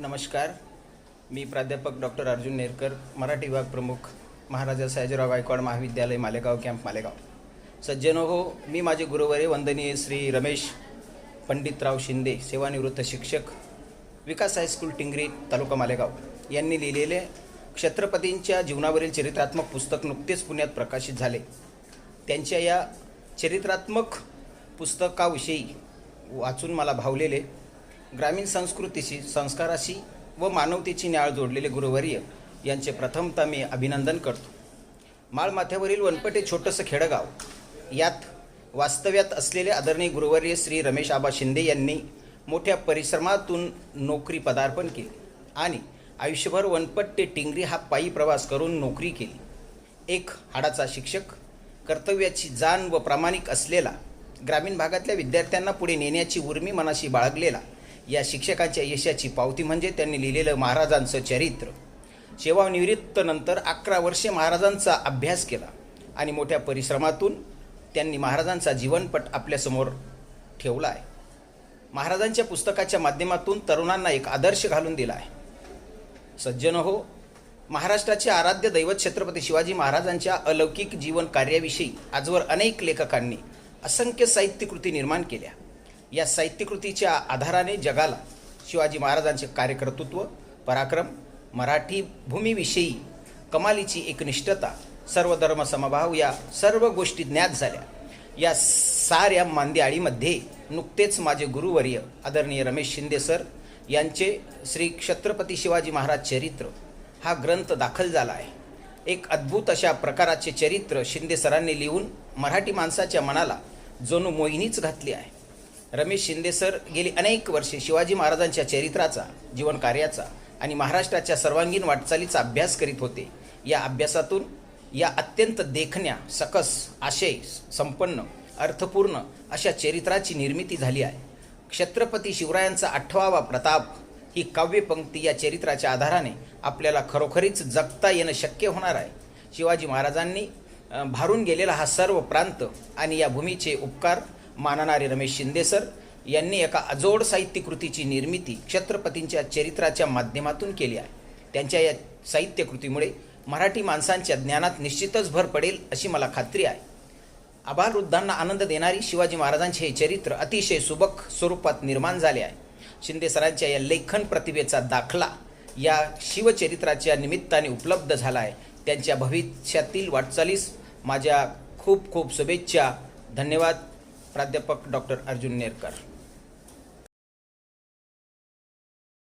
नमस्कार. मी प्राध्यापक डॉक्टर अर्जुन नेरकर मराठी विभाग प्रमुख महाराजा सयाजीराव गायकवाड महाविद्यालय मालेगाव कॅम्प मालेगाव. सज्जनो हो मी माझे गुरुवारी वंदनीय श्री रमेश पंडितराव शिंदे सेवानिवृत्त शिक्षक विकास हायस्कूल टिंगरी तालुका मालेगाव. यांनी लिहिलेले क्षत्रपतींच्या जीवनावरील चरित्रात्मक पुस्तक नुकतेच पुण्यात प्रकाशित झाले. त्यांच्या या चरित्रात्मक पुस्तकाविषयी वाचून मला भावलेले ग्रामीण संस्कृतीशी संस्काराशी व मानवतेची न्याळ जोडलेले गुरुवर्य यांचे प्रथमतः मी अभिनंदन करतो. माळमाथ्यावरील वनपटे छोटंसं खेडगाव यात वास्तव्यात असलेले आदरणीय गुरुवर्य श्री रमेश आबा शिंदे यांनी मोठ्या परिश्रमातून नोकरी पदार्पण केले आणि आयुष्यभर वनपट ते टिंगरी हा पायी प्रवास करून नोकरी केली. एक हाडाचा शिक्षक कर्तव्याची जाण व प्रामाणिक असलेला ग्रामीण भागातल्या विद्यार्थ्यांना पुढे नेण्याची उर्मी मनाशी बाळगलेला या शिक्षकांच्या यशाची पावती म्हणजे त्यांनी लिहिलेलं महाराजांचं चरित्र. सेवानिवृत्तनंतर अकरा वर्षे महाराजांचा अभ्यास केला आणि मोठ्या परिश्रमातून त्यांनी महाराजांचा जीवनपट आपल्यासमोर ठेवला आहे. महाराजांच्या पुस्तकाच्या माध्यमातून तरुणांना एक आदर्श घालून दिला आहे. सज्जन हो महाराष्ट्राचे आराध्य दैवत छत्रपती शिवाजी महाराजांच्या अलौकिक जीवन कार्याविषयी आजवर अनेक लेखकांनी असंख्य साहित्यकृती निर्माण केल्या. या साहित्यकृतीच्या आधाराने जगाला शिवाजी महाराजांचे कार्यकर्तृत्व पराक्रम मराठी भूमीविषयी कमालीची एकनिष्ठता सर्व धर्म समभाव या सर्व गोष्टी ज्ञात झाल्या. या साऱ्या मांदियाळीमध्ये नुकतेच माझे गुरुवर्य आदरणीय रमेश शिंदे सर यांचे श्री छत्रपती शिवाजी महाराज चरित्र हा ग्रंथ दाखल झाला आहे. एक अद्भुत अशा प्रकाराचे चरित्र शिंदे सरांनी लिहून मराठी माणसाच्या मनाला जणू मोहिनीच घातली आहे. रमेश शिंदे सर गेली अनेक वर्षे शिवाजी महाराजांच्या चरित्राचा जीवनकार्याचा आणि महाराष्ट्राच्या सर्वांगीण वाटचालीचा अभ्यास करीत होते. या अभ्यासातून या अत्यंत देखण्या सकस आशय संपन्न अर्थपूर्ण अशा चरित्राची निर्मिती झाली आहे. छत्रपती शिवरायांचा आठवावा प्रताप ही काव्यपंक्ती या चरित्राच्या आधाराने आपल्याला खरोखरीच जगता येणं शक्य होणार आहे. शिवाजी महाराजांनी भारून गेलेला हा सर्व प्रांत आणि या भूमीचे उपकार मानणारे रमेश शिंदे सर यांनी एका अजोड साहित्यकृतीची निर्मिती छत्रपतींच्या चरित्राच्या माध्यमातून केली आहे. त्यांच्या या साहित्यकृतीमुळे मराठी माणसांच्या ज्ञानात निश्चितच भर पडेल अशी मला खात्री आहे. आबालवृद्धांना आनंद देणारी शिवाजी महाराजांचे हे चरित्र अतिशय सुबक स्वरूपात निर्माण झाले आहे. शिंदे सरांच्या या लेखन प्रतिभेचा दाखला या शिवचरित्राच्या निमित्ताने उपलब्ध झाला आहे. त्यांच्या भविष्यातील वाटचालीस माझ्या खूप खूप शुभेच्छा. धन्यवाद. प्राध्यापक डॉक्टर अर्जुन नेरकर.